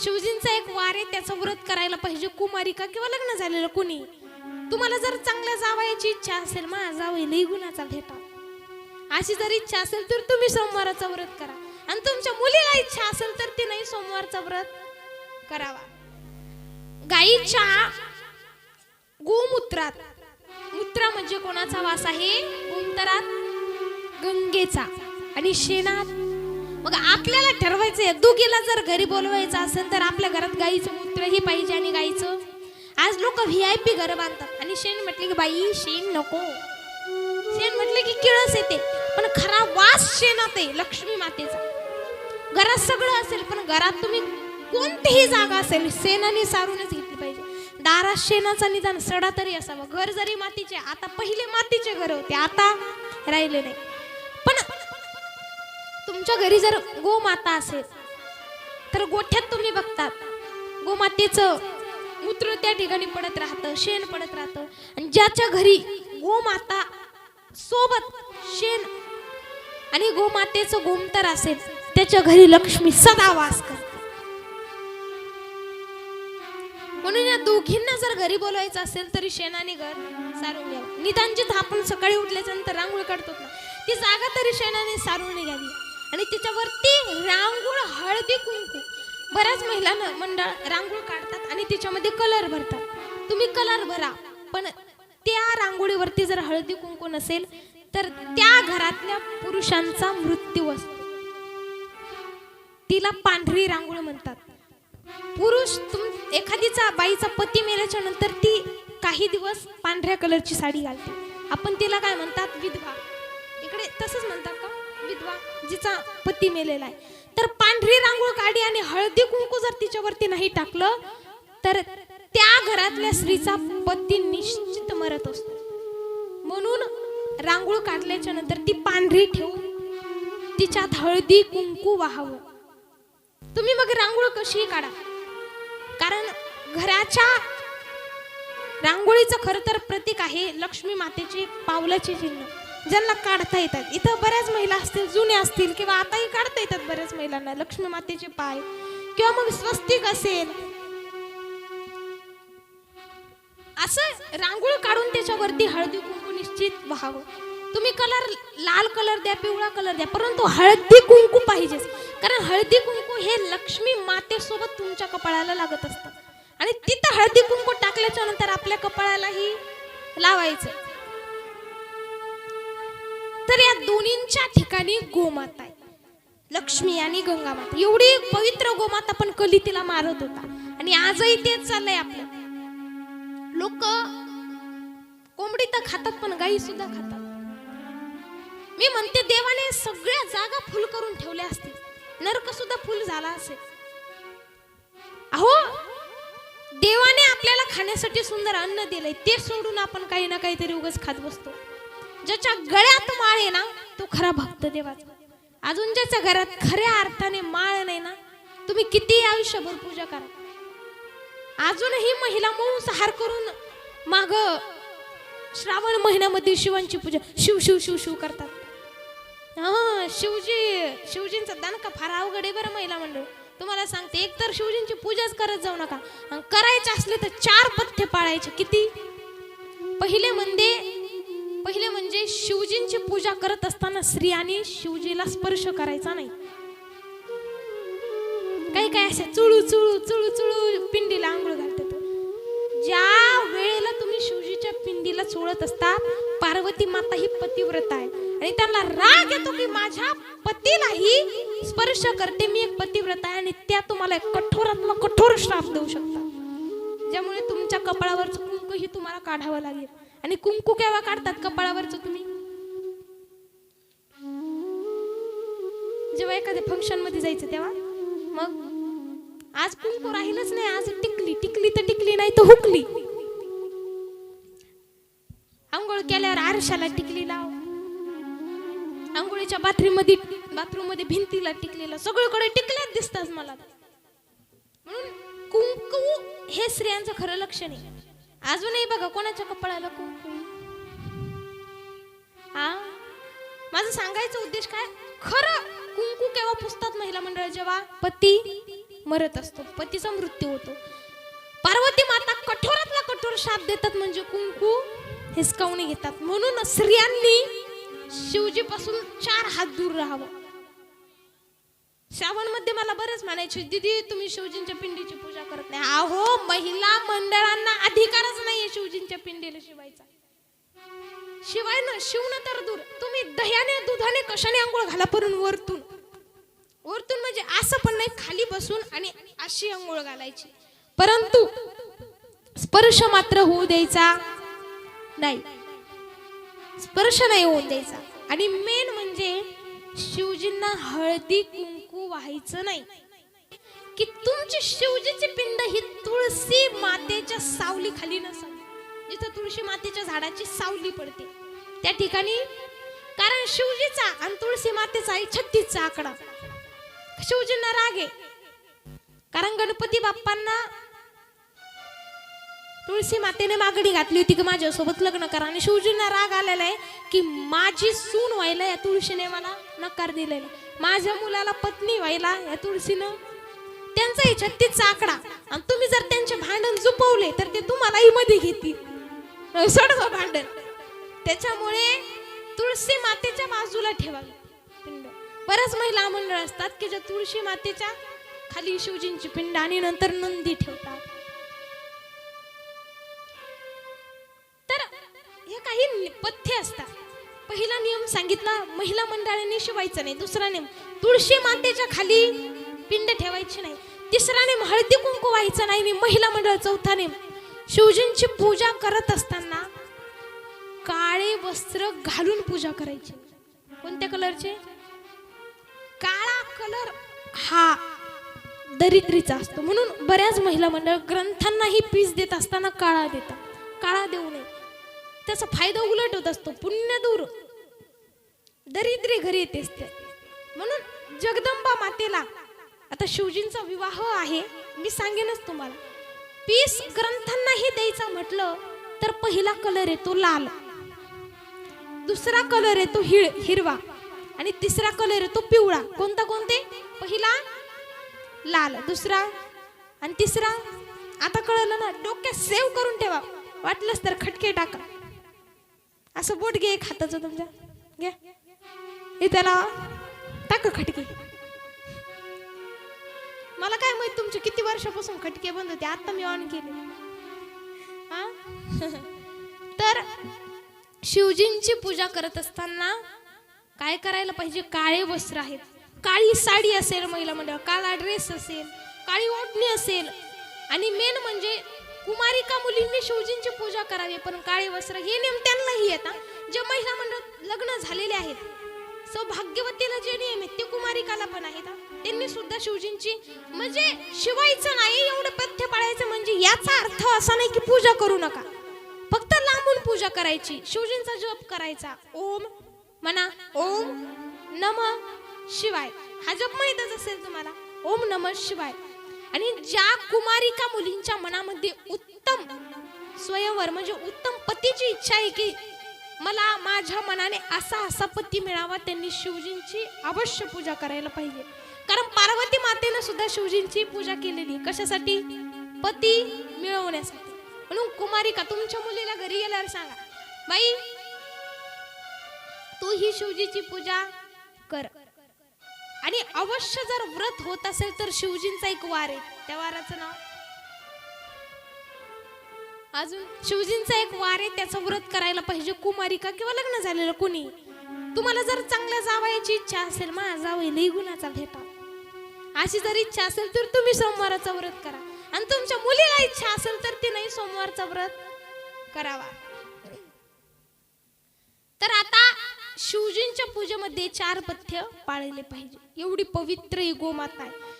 शिवजींचा एक वार आहे त्याचं व्रत करायला पाहिजे कुमारिका किंवा लग्न झालेलं कुणी? तुम्हाला जर चांगल्या जावायची इच्छा असेल मा जावई लई गुणाचा भेटा. अशी जर इच्छा असेल तर तुम्ही सोमवाराचा व्रत करा. आणि तुमच्या मुलीला इच्छा असेल तर तिने सोमवारचा व्रत करावा. गाईच्या गोमूत्रात. मूत्रा म्हणजे कोणाचा वास आहे? गोमतरात. गंगेचा. आणि शेणात. मग आपल्याला ठरवायचंय दोघीला जर घरी बोलवायचं असेल तर आपल्या घरात गाईचं मूत्रही पाहिजे आणि गाईचं. आज लोक व्ही आय पी घर बांधतात. आणि शेण म्हटले की बाई शेण नको. शेण म्हटले की किळस येते. पण खरा वास शेणात आहे लक्ष्मी मातेचा. घरात सगळं असेल पण घरात तुम्ही कोणतीही जागा असेल शेणाने सारूनच घेतली पाहिजे. दारात शेणाचा निदान सडा तरी असावा. घर जरी मातीचे आता पहिले मातीचे घर होते आता राहिले नाही. तुमच्या घरी जर गोमाता असेल तर गोठ्यात तुम्ही बघतात. गोमातेचं मूत्र त्या ठिकाणी पडत राहतं शेण पडत राहतं. आणि ज्याच्या घरी गोमाता सोबत शेण आणि गोमातेचं गोमतर असेल त्याच्या घरी लक्ष्मी सदा वास करते. म्हणून या दोघींना जर घरी बोलवायचं असेल तरी शेणाने घर सारून घ्यावं. निदानचित आपण सकाळी उठल्याच्यानंतर रांगोळी काढतो ना ती जागा तरी शेणाने सारून घ्यावी. आणि त्याच्यावरती रांगोळ हळदी कुंकू. बऱ्याच महिलांना मंडळ रांगोळ काढतात आणि त्याच्यामध्ये कलर भरतात. तुम्ही कलर भरा पण त्या रांगोळीवरती जर हळदी कुंकू नसेल तर त्या घरातल्या पुरुषांचा मृत्यू असतो. तिला पांढरी रांगोळी म्हणतात. पुरुष तुम एखादीचा बाईचा पती मेल्याच्या नंतर ती काही दिवस पांढऱ्या कलरची साडी घालते. आपण तिला काय म्हणतात? विधवा. इकडे तसंच म्हणतात विधवा जिचा पती मेलेला आहे. तर पांढरी रांगोळ काढी आणि हळदी कुंकू जर तिच्यावरती नाही टाकलं तर त्या घरातल्या स्त्रीचा पती निश्चित मरत असतो. म्हणून रांगोळ काढल्याच्या नंतर ती पांढरी ठेवून तिच्यात हळदी कुंकू वाहावं. तुम्ही मग रांगोळ कशी काढा. कारण घराच्या रांगोळीचं खरं तर प्रतीक आहे लक्ष्मी मातेची पावलाची चिन्ह. ज्यांना काढता येतात. इथं बऱ्याच महिला असतील जुन्या असतील किंवा आताही काढता येतात बऱ्याच महिलांना. लक्ष्मी मातेचे पाय. किंवा मग स्वस्तिक असेल. असं रांगोळ काढून त्याच्यावरती हळदी कुंकू निश्चित व्हावं. तुम्ही कलर लाल कलर द्या पिवळा कलर द्या परंतु हळदी कुंकू पाहिजेच. कारण हळदी कुंकू हे लक्ष्मी मातेसोबत तुमच्या कपाळाला लागत असतं. आणि तिथं हळदी कुंकू टाकल्याच्या नंतर आपल्या कपाळालाही लावायचं. तर या दोन्हींच्या ठिकाणी गोमाता आहे. लक्ष्मी आणि गंगामाता. एवढी पवित्र गोमाता पण कली तिला मारत होता. आणि आजही तेच चाललंय आपलं. लोक कोंबडी तर खातात पण गाई सुद्धा खातात. मी म्हणते देवाने सगळ्या जागा फुल करून ठेवल्या असतील. नरक सुद्धा फुल झाला असेल. अहो देवाने आपल्याला खाण्यासाठी सुंदर अन्न दिलंय. ते सोडून आपण काही ना काहीतरी उगाच खात बसतो. ज्याच्या गळ्यात माळ आहे ना तो खरा भक्त देवाचा. अजून ज्याच्या घरात खऱ्या अर्थाने माळ नाही ना तुम्ही किती आयुष्यभर पूजा करा. अजूनही महिला मांसाहार करून माग श्रावण महिन्यामध्ये शिवांची पूजा शिव शिव शिव शिव करतात. हा शिवजी शिवजींचा दणका फार अवघड आहे बरं महिला मंडळ. तुम्हाला सांगते एक तर शिवजींची पूजाच करत जाऊ नका. करायचे असले तर चार पथ्य पाळायचे. किती? पहिले म्हणजे पहिले म्हणजे शिवजींची पूजा करत असताना स्त्रियांनी शिवजीला स्पर्श करायचा नाही. काही काय असे चुळू चुळू चुळू चुळू पिंडीला आंघोळ घालतात. ज्या वेळेला तुम्ही शिवजीच्या पिंडीला चोळत असता पार्वती माता ही पतिव्रत आहे. आणि त्यांना राग येतो की माझ्या पतीलाही स्पर्श करते मी एक पतिव्रत आहे आणि त्या तुम्हाला एक कठोरात्म कठोर श्राप देऊ शकतात. ज्यामुळे तुमच्या कपाळावरचं कुंकू ही तुम्हाला काढावं लागेल. आणि कुंकू केव्हा काढतात कपाळावरचं तुम्ही? जेव्हा एखाद्या फंक्शनमध्ये जायचं तेव्हा? मग? आज कुंकू राहीलच नाही आज टिकली. टिकली तर टिकली नाही तर हुकली. आंघोळ केल्यावर आरशाला टिकली लाव. आंघोळीच्या बाथरूममध्ये बाथरूममध्ये भिंतीला टिकलेलं सगळीकडे टिकल्याच दिसतात मला. म्हणून कुंकू हे स्त्रियांचं खरं लक्षण आहे. अजूनही बघा कोणाच्या कपाळाला कुंकू हा माझं सांगायचं उद्देश काय? खरं कुंकू केव्हा पुसतात महिला मंडळ जेव्हा? पती मरत असतो पतीचा मृत्यू होतो. पार्वती माता कठोरातला कठोर शाप देतात म्हणजे कुंकू हिसकावणी घेतात. म्हणून स्त्रियांनी शिवजीपासून चार हात दूर राहावं. श्रावणमध्ये मला बरंच म्हणायचे दीदी तुम्ही शिवजींच्या पिंडीची पूजा करत नाही. अहो महिला मंडळांना अधिकारच नाहीये शिवजींच्या पिंडीला शिवायचा. शिवाय ना शिवणं तर दूर. तुम्ही दह्याने दुधाने कशाने आंघोळ घाला परून वरतून? वरतून म्हणजे असं पण नाही खाली बसून आणि अशी आंघोळ घालायची. परंतु स्पर्श मात्र होऊ द्यायचा नाही. स्पर्श नाही होऊन द्यायचा. आणि मेन म्हणजे शिवजींना हळदी कुंकू व्हायचं नाही. की तुमची शिवजीची पिंड ही तुळशी मातेच्या सावली खाली नसावी. जिथं तुळशी मातेच्या झाडाची सावली पडते. त्या ठिकाणी कारण शिवजीचा आणि तुळशी मातेचा आहे छत्तीसचा आकडा. शिवजींना राग आहे. कारण गणपती बाप्पांना तुळशी मातेने मागणी घातली होती की माझ्यासोबत लग्न करा. आणि शिवजींना राग आलेला आहे की माझी सून व्हायला या तुळशीने मला नकार दिलेला. माझ्या मुलाला पत्नी व्हायला या तुळशीनं त्यांचा छत्तीसचा आकडा. आणि तुम्ही जर त्यांचे भांडण जुपवले तर ते तुम्हालाही मध्ये घेतील. सडव भांडण. त्याच्यामुळे तुळशी मातेच्या बाजूला ठेवावी पिंड. बऱ्याच महिला मंडळ असतात की ज्या तुळशी मातेच्या खाली शिवजींची पिंड आणि नंतर नंदी ठेवतात. पथ्य असतात. पहिला नियम सांगितला महिला मंडळांनी शिवायचा नाही. दुसरा नियम तुळशी मातेच्या खाली पिंड ठेवायची नाही. तिसरा नेम हळदी कुंकू व्हायचं नाही. आणि महिला मंडळ चौथा नेम शिवजींची पूजा करत असताना काळे वस्त्र घालून पूजा करायची. कोणत्या कलरचे? काळा कलर हा दरिद्रीचा असतो. म्हणून बऱ्याच महिला मंडळ ग्रंथांनाही पीस देत असताना काळा देतात. काळा देऊ नये. त्याचा फायदा उलट होत असतो पुण्य दूर. दरिद्री घरी येते असते. म्हणून जगदंबा मातेला आता शिवजींचा विवाह आहे मी सांगेनच तुम्हाला. पीस ग्रंथांनाही द्यायचा म्हटलं तर पहिला कलर येतो लाल. दुसरा कलर येतो हिळ हिरवा. आणि तिसरा कलर येतो पिवळा. कोणता कोणते? पहिला लाल दुसरा आणि तिसरा. आता कळलं ना डोक्यात सेव्ह करून ठेवा. वाटलंच तर खटके टाका. असं बोट घे एक हाताचं तुमच्या. घ्या. हे त्याला टाक खटके. मला काय माहीत तुमचे किती वर्षापासून खटके बंद होते आता मी ऑन केले. तर शिवजींची पूजा करत असताना काय करायला पाहिजे? काळे वस्त्र आहेत. काळी साडी असेल महिला मंडळ काळा ड्रेस असेल काळी ओढणी असेल. आणि मेन म्हणजे कुमारिका मुलींनी शिवजींची पूजा करावी पण काळे वस्त्र हे नियम त्यांनाही येतात जे महिला मंडळ लग्न झालेले आहेत सौभाग्यवतीला जे नियम आहेत ते कुमारिकाला पण आहेत. त्यांनी सुद्धा शिवजींची म्हणजे शिवायचं नाही एवढं पथ्य पाळायचं म्हणजे याचा अर्थ असा नाही की पूजा करू नका. फक्त लांबून पूजा करायची शिवजींचा जप करायचा. ओम म्हणा ओम नम शिवाय. हा जप माहीतच असेल तुम्हाला? ओम नम शिवाय. आणि ज्या कुमारिका मुलींच्या मनामध्ये उत्तम स्वयंवर म्हणजे उत्तम पतीची इच्छा आहे की मला माझ्या मनाने असा असा पती मिळावा त्यांनी शिवजींची अवश्य पूजा करायला पाहिजे. कारण पार्वती मातेनं सुद्धा शिवजींची पूजा केलेली कशासाठी? पती मिळवण्यासाठी. म्हणून कुमारिका तुमच्या मुलीला घरी गेल्यावर सांगा बाई तू ही शिवजीची पूजा कर. आणि अवश्य जर व्रत होत असेल तर शिवजींचा एक वार आहे. त्या वाराचं नाव? अजून शिवजींचा एक वार आहे त्याचं व्रत करायला पाहिजे. कुमारिका किंवा लग्न झालेलं कुणी? तुम्हाला जर चांगल्या जावायची इच्छा असेल मा जावई गुणाचा भेटा. अशी जर इच्छा असेल तर तुम्ही सोमवाराचा व्रत करा. आणि तुमच्या मुलीला इच्छा असेल तर तिनेही सोमवारचा व्रत करावा. तर आता शिवजींच्या पूजेमध्ये चार पथ्य पाळले पाहिजे. एवढी पवित्र ही गोमाता आहे.